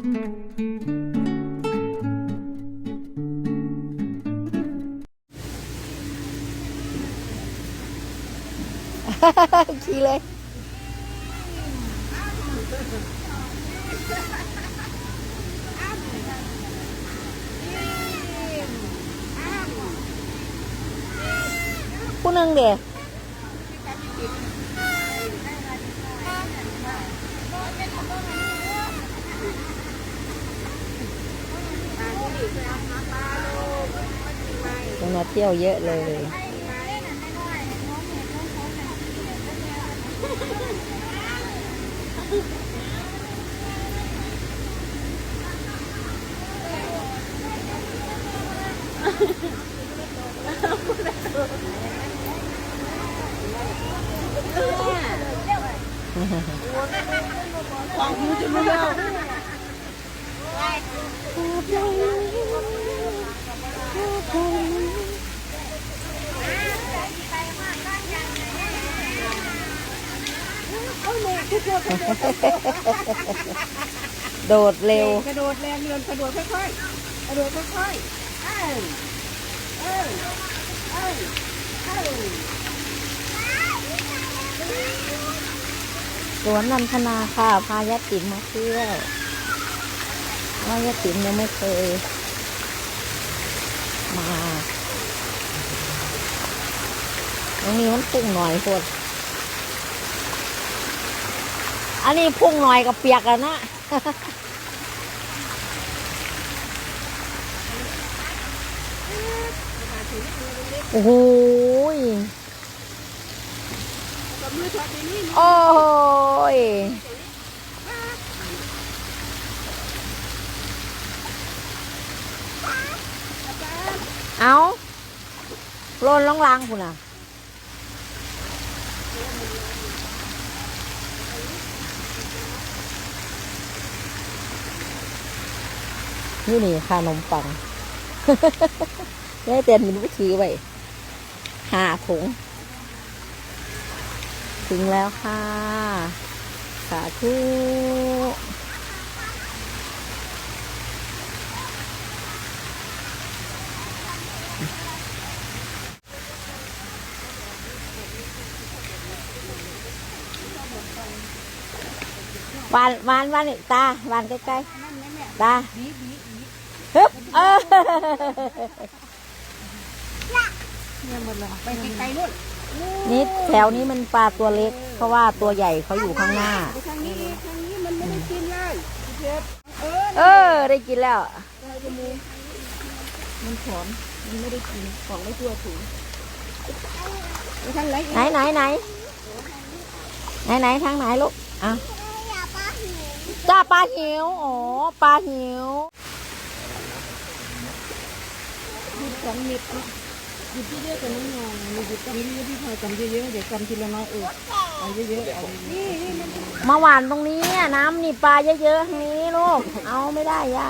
ขี่เลย ผู้หนึ่งเดีย คนมาเที่ยวเยอะเลย ของหูจะไม่เล่า โดดเร็ว กระโดดแรงเรือนกระโดดค่อยๆ กระโดดค่อยๆ เอ้ยเอ้ยเอ้ยเอ้ยสวนนันทนาค่ะ พายาติ๋มมาเที่ยว ว่ายาติ๋มยังไม่เคยมาตรงนี้มันพุ่งหน่อยโคตรอันนี้พุ่งหน่อยกับเปียกแล้วนะโอ้โหยกับมือช็อตในนี้โอ้ย เอาโลนล่องลางคุณอะนี่นี่ขานมปังได้เต็มมันก็ถือไว้หาถุง ถึงแล้วค่ะ สาธุ วานวานวานนี่ตาวานใกล้ๆตาฮึบเออเนี่ยหมดเลยไปไกลๆนู่นนี่แถวนี้มันปลาตัวเล็ก เพราะว่าตัวใหญ่เขาอยู่ข้างหน้าไปทางนี้ทางนี้มันไม่ได้กินเลยเออได้กินแล้ว มันผอมมันไม่ได้กินของไม่ตัวถุงไหนไหนไหนไหนไหนทางไหนลูกอะ จ้าปลาหิวอ๋อปลาหิวหยุดสองเม็ดนะหยุดเยอะๆกันน้องงๆหยุดกำเยอะๆพี่พลอยกำเยอะๆเดี๋ยวกำทีละน้อยเออเอาเยอะๆเอานี่นี่มันมาหวานตรงนี้อะน้ำนี่ปลาเยอะๆทางนี้ลูกเอาไม่ได้ย่า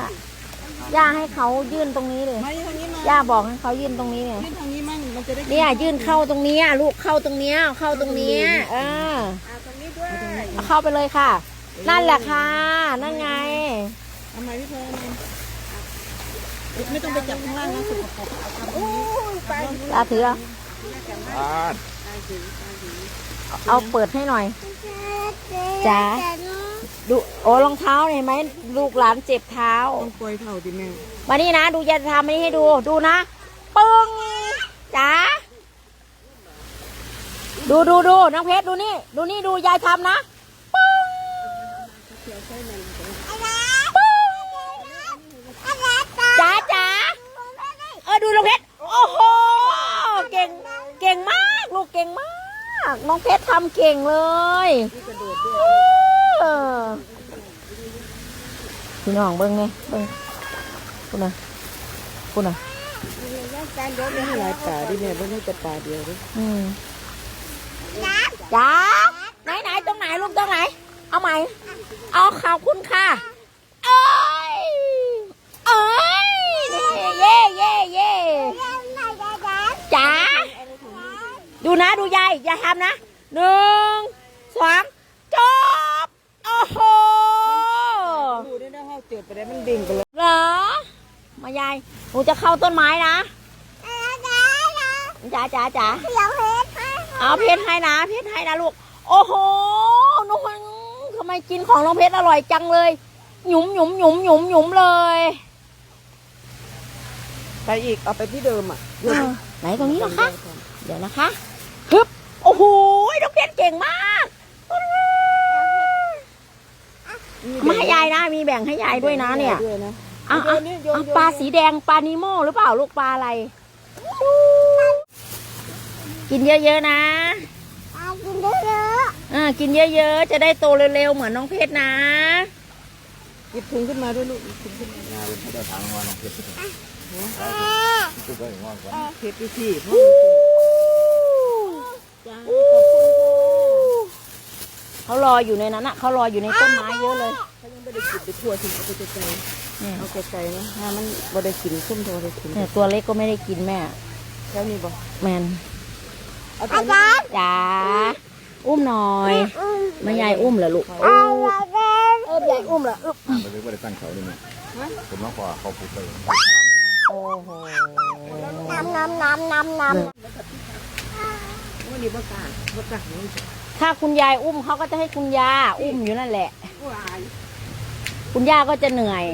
ย่าให้เขายื่นตรงนี้เลยมาทางนี้มาย่าบอกให้เขายื่นตรงนี้เนี่ยยื่นทางนี้มั่งมันจะได้เนี่ยยื่นเข้าตรงเนี้ยลูกเข้าตรงเนี้ยเข้าตรงเนี้ยเอออ่าตรงนี้ด้วยเอาเข้าไปเลยค่ะ นั่นแหละค่ะ นั่นไง ทำไมพี่เพลินไม่ต้องไปจับข้างล่างนะสกปรกโอ้ยไปตาถือเอาเอาเปิดให้หน่อย จ๋า ดู โอ้รองเท้าเห็นไหม ลูกหลานเจ็บเท้า ต้องปล่อยเท่าดิแม่มานี่นะ ดูยายทำอันนี้ให้ดู ดูนะ ปึ้ง จ๋า ดูดูดูน้องเพชรดูนี่ ดูนี่ดูยายทำนะปึ้งปึ้ง จ๋าจ๋าเออดูน้องเพชรโอ้โหเก่งเก่งมากลูกเก่งมากน้องเพชรทำเก่งเลยกระโดดด้วยเออพี่น้องเบิ้งไงเบิ้งคุณน่ะคุณน่ะการเดี๋ยวไม่หลายป่าดิแม่ไม่ได้แต่ป่าเดียวดิอืมจ้าไหนไหนตรงไหนลูกตรงไหน เอาใหม่เอาขอบคุณค่ะเอ้ยเอ้ยเย่เย่เย่จ๋าดูนะดูยายอย่าทำนะหนึ่งสองจบโอ้โหดูได้ได้ห้องเจอไปได้มันดิ่งไปเลยเหรอมายายหนูจะเข้าต้นไม้นะจ๋าจ๋าจ๋าเอาเพชรให้นะเพชรให้นะลูกโอ้โหน้องทำ ไมกินของน้องเพชรอร่อยจังเลย หยุมหยุมหยุมหยุมหยุมเลย ไปอีกเอาไปที่เดิมอะไหนตรงนี้เหรอคะ เดี๋ยวนะคะฮึบโอ้โหน้องเพชรเก่งมากมาให้ยายนะมีแบ่งให้ยายด้วยนะเนี่ยด้วยนะอะอะโยนนี่โยนอะโยนปลาสีแดงปลานิโมหรือเปล่าลูกปลาอะไร กินเยอะๆนะอ่ากินเยอะๆ จะได้โตเร็วๆ เหมือนน้องเพชรนะ หยิบถุงขึ้นมาด้วยลูกหยิบถุงขึ้นมา งานเป็นพระเจ้าทางวันของเพชรตุ๊กก็อย่างว่าก่อนเพชรพี่อู้จ้าขอบคุณค่ะเขารออยู่ในนั้นอะ เขารออยู่ในต้นไม้เยอะเลยเขายังไม่ได้กินไปทั่วถึงเอาไปไกลเนี่ยๆเอาไกลๆนะถ้ามันบ่ได้กินส้มโทได้กินเนี่ยตัวเล็กก็ไม่ได้กินแม่แค่นี้บ่แมนเอาตัวนี้จ๋า อุ้มหน่อยแม่ยายอุ้มเหรอลูกเออยายอุ้มเหรออึ๊บไปเลยว่าได้ตั้งเขาด้วยมั้ยผมน้องขอเขาปลูกไปโอ้โหวันนี้บ่กล้าบ่กล้าเลยถ้าคุณยายอุ้มเขาก็จะให้คุณยาอุ้มอยู่นั่นแหละว้ายคุณย่าก็จะเหนื่อย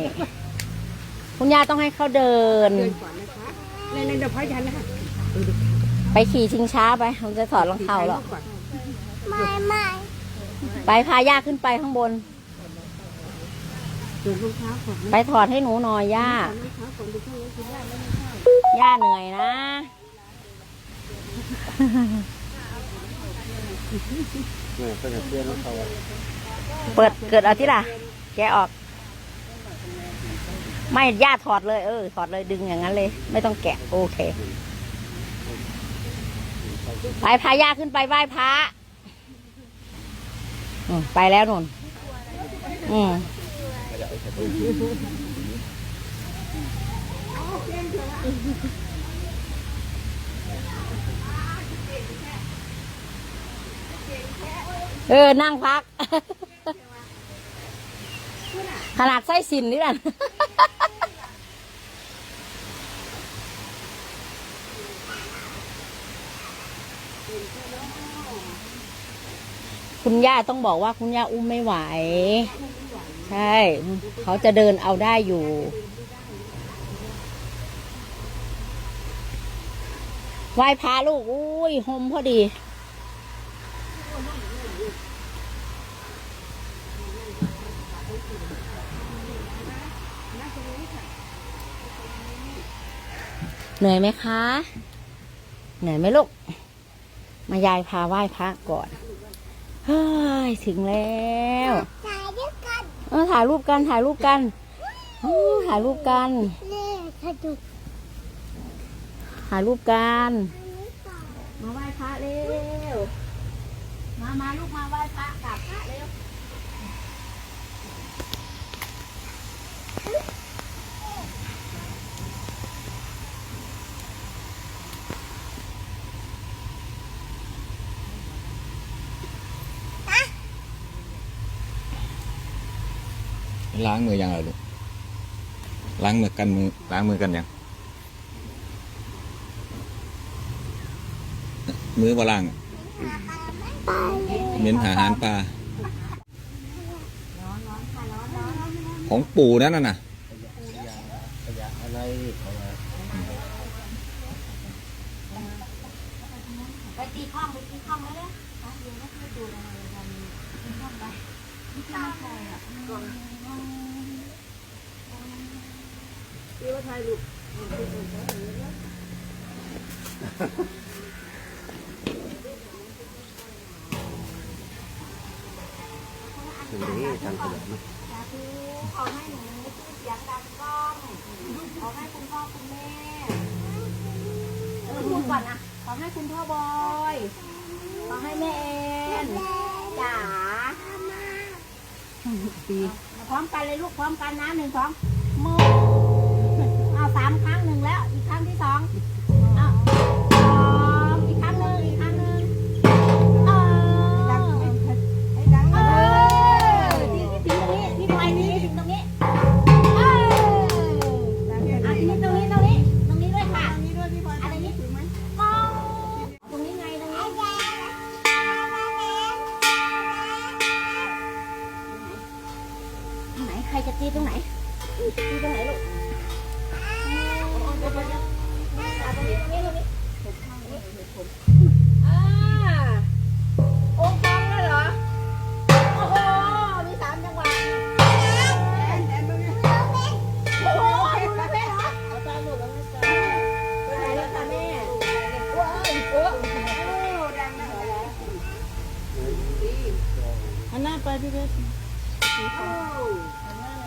คุณย่าต้องให้เขาเดินเดินก่อนนะคะในในเดี๋ยวพ่อยันนะคะไปขี่ชิงช้าไปผมจะถอดรองเท้าแล้ วก่อนไปพาย่าขึ้นไปข้างบน ดูรองเท้าก่อนไปถอดให้หนูหน่อยย่า รองเท้าก่อนดูข้างในกินได้แล้วไม่เข้าย่าเหนื่อยนะ เนี่ยก็จะเพื่อนเขาเปิดเกิดเอาที่ล่ะ แกะออก ไม่ย่าถอดเลย เออ ถอดเลยดึงอย่างนั้นเลย ไม่ต้องแกะ โอเค ไปพาย่าขึ้นไปไหว้พระ อืมไปแล้วนุ่นอืมเออ นั่งพัก ขนาดไส้สินนี่แหละ คุณย่าต้องบอกว่าคุณย่าอุ้มไม่ไหว ใช่ เขาจะเดินเอาได้อยู่ ไหว้พระลูก อุ้ยหมพอดีเหนื่อยไหมคะ เหนื่อยไหมลูก มายายพาไหว้พระก่อน เฮ้ยถึงแล้วเออถ่ายรูปกันถ่ายรูปกันอู้ถ่ายรูปกันถ่ายรูปกันมาไหว้พระเร็วมามาลูกมาไหว้พระกราบพระเร็ว ล้างมือยังไงลูกล้างมือกันมือล้างมือกันยังมือว่าล้างเหม็นหาอาหารปลาของปู่นั่นน่ะนะไปตีข้องไปตีข้องแล้วเนี่ยเดี๋ยวนะไปดูอะไรกันตีข้องไป นี่ข้องใครอะที่ว่าถ่ายรูปสาธุขอให้หนูชื่อเสียงดังก้องขอให้คุณพ่อคุณแม่พูดก่อนนะขอให้คุณพ่อบอย ขอให้แม่เอ็นจ๋า ปี พร้อมกันเลยลูกพร้อมกันนะหนึ่งสองมือ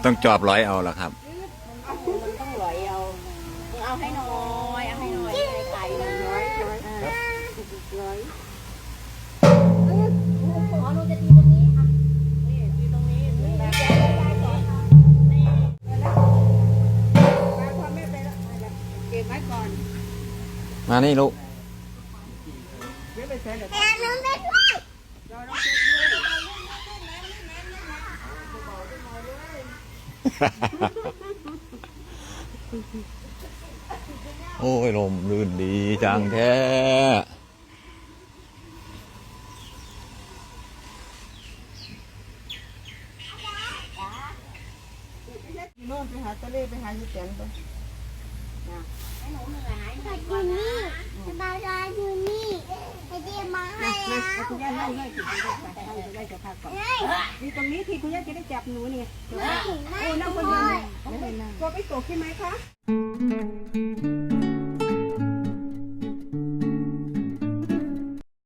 ต้องจอบร้อยเอาละครับ มันต้องไหลเอาเอาให้น้อยเอาให้น้อยไก่ไก่น้อยน้อยร้อยขอหนูจะตีตรงนี้อะนี่ที่ตรงนี้นี่นี่ยายยายสอนค่ะพ่อแม่ไปแล้วเก็บไว้ก่อนมานี่ลูกเดี๋ยวไปใส่เดี๋ยว โอ้ยลมลื่นดีจังแท้โน่นไปหาทะเลไปหายี่แตนไป อยู่นี่บายใจอยู่นี่ไอเดียมาให้แล้วคุณย่านั่งเลยคุณย่าจะได้จะพักก่อนนี่ตรงนี้ที่คุณย่าจะได้จับหนูนี่โอ้นั่งคนเดียวไม่ได้นั่งตัวไปตกใช่ไหมคะ